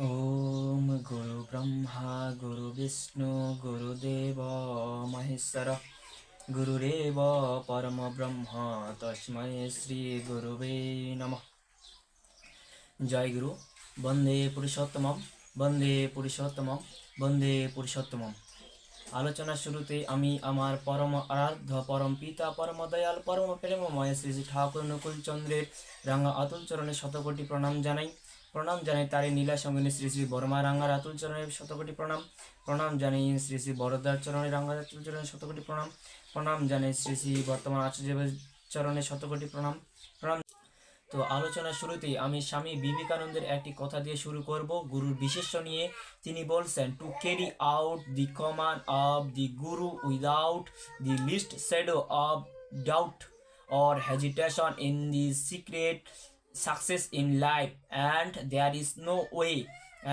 ॐ गुरुब्रह्मा गुरुविष्णु गुरुदेव महेश्वर गुरुरेव परमब्रह्म तस्मै श्रीगुरुवे नमः জয় গুরু বন্দে পুরুষোত্তমম বন্দে পুরুষোত্তমম বন্দে পুরুষোত্তমম আলোচনা শুরুতে আমি আমার পরম আরাধ্য পরম পিতা পরম দয়াল পরম প্রেমময় শ্রী শ্রী ঠাকুর নকুল চন্দ্রের রাঙা আতুল চরণে শতকোটি প্রণাম জানাই প্রণাম জানাই তারে নীলা সঙ্গিনী শ্রী শ্রী বর্মা রাঙ্গার আতুল চরণের শতকোটি প্রণাম। প্রণাম জানাই শ্রী শ্রী বরদার চরণে রাঙ্গার আতুল চরণের শতকোটি প্রণাম। প্রণাম জানাই শ্রী শ্রী বর্তমান আচার্য চরণে শতকোটি প্রণাম। প্রণাম। তো আলোচনার শুরুতেই আমি স্বামী বিবেকানন্দের একটি কথা দিয়ে শুরু করব। গুরুর বিশেষ্য নিয়ে তিনি বলছেন to carry out the command of the guru without the least shadow of doubt or hesitation in the secret success in life and there is no way,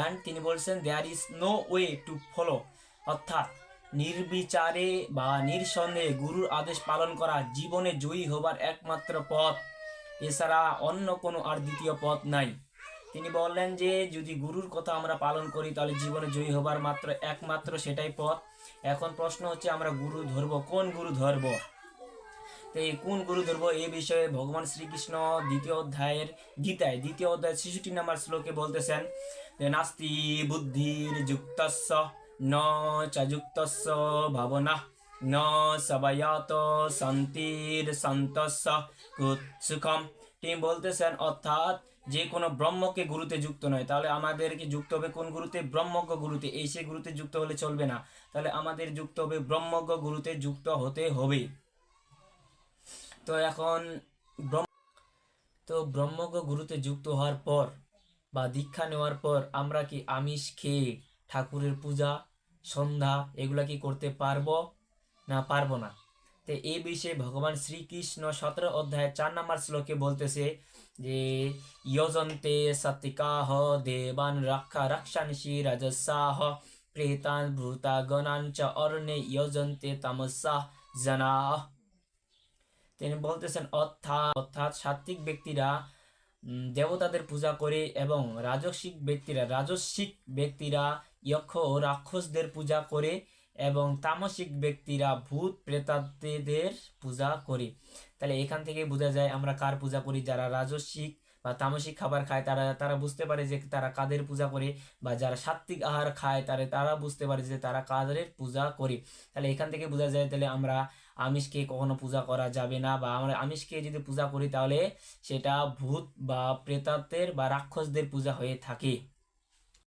and তিনি বলছেন, there is no way to follow. অর্থাৎ নির্বিচারে বা নিঃসন্দেহে গুরুর আদেশ পালন করা জীবনে জয়ী হবার একমাত্র পথ। এছাড়া অন্য কোনো আর দ্বিতীয় পথ নাই। তিনি বললেন যে, যদি গুরুর কথা আমরা পালন করি, তাহলে জীবনে জয়ী হবার মাত্র একমাত্র সেটাই পথ। এখন প্রশ্ন হচ্ছে, আমরা গুরু ধরবো? কোন গুরু ধরবো? এই কোন গুরু ধরবো এই বিষয়ে ভগবান শ্রীকৃষ্ণ দ্বিতীয় অধ্যায়ের গীতায়, দ্বিতীয় অধ্যায় শিশুটি নম্বর শ্লোকে বলতেছেন নাস্তি বুদ্ধির যুক্তস্য, ন চ ভাবনা, ন সবায়াত শান্তির সন্তস্য সুখম। তিনি বলতেছেন, অর্থাৎ যে কোনো ব্রহ্মকে গুরুতে যুক্ত নয়। তাহলে আমাদেরকে যুক্ত হবে কোন গুরুতে? ব্রহ্মজ্ঞ গুরুতে। এই সে গুরুতে যুক্ত হলে চলবে না। তাহলে আমাদের যুক্ত হবে ব্রহ্মজ্ঞ গুরুতে যুক্ত হতে হবে। তো এখন তো ব্রহ্মজ্ঞ গুরুতে যুক্ত হওয়ার পর বা দীক্ষা নেওয়ার পর আমরা কি আমিষ খেয়ে ঠাকুরের পূজা, সন্ধ্যা এগুলা কি করতে পারব? না পারব না। তো এই বিষয়ে ভগবান শ্রীকৃষ্ণ সতেরো অধ্যায় চার নম্বর শ্লোকে বলতেছে যে, ইয়জন্তে সতিকাহ দেবান রক্ষা রক্ষাংশী রাজসাহ প্রেতান ভূতা গণান চ অরণ্যে যজন্তে তামসা জনা তিনি বলতেছেন, অর্থাৎ অর্থাৎ সাত্ত্বিক ব্যক্তিরা দেবতাদের পূজা করে এবং রাজস্বিক ব্যক্তিরা রাজস্বিক ব্যক্তিরা যক্ষ ও রাক্ষসদের পূজা করে এবং তামসিক ব্যক্তিরা ভূত প্রেতাত্মদের পূজা করে। তাহলে এখান থেকে বোঝা যায় আমরা কার পূজা করি, যারা রাজস্বিক বা তামসিক খাবার খায়, তারা তারা বুঝতে পারে যে তারা কাদের পূজা করে বা যারা সাত্ত্বিক আহার খায়, তারা তারা বুঝতে পারে যে তারা কাদের পূজা করে। তাহলে এখান থেকে বোঝা যায় তাহলে আমরা আমিষকে কখনো পূজা করা যাবে না বা আমরা আমিষকে যদি পূজা করি তাহলে সেটা ভূত বা প্রেতাত্মের বা রাক্ষসদের পূজা হয়ে থাকে।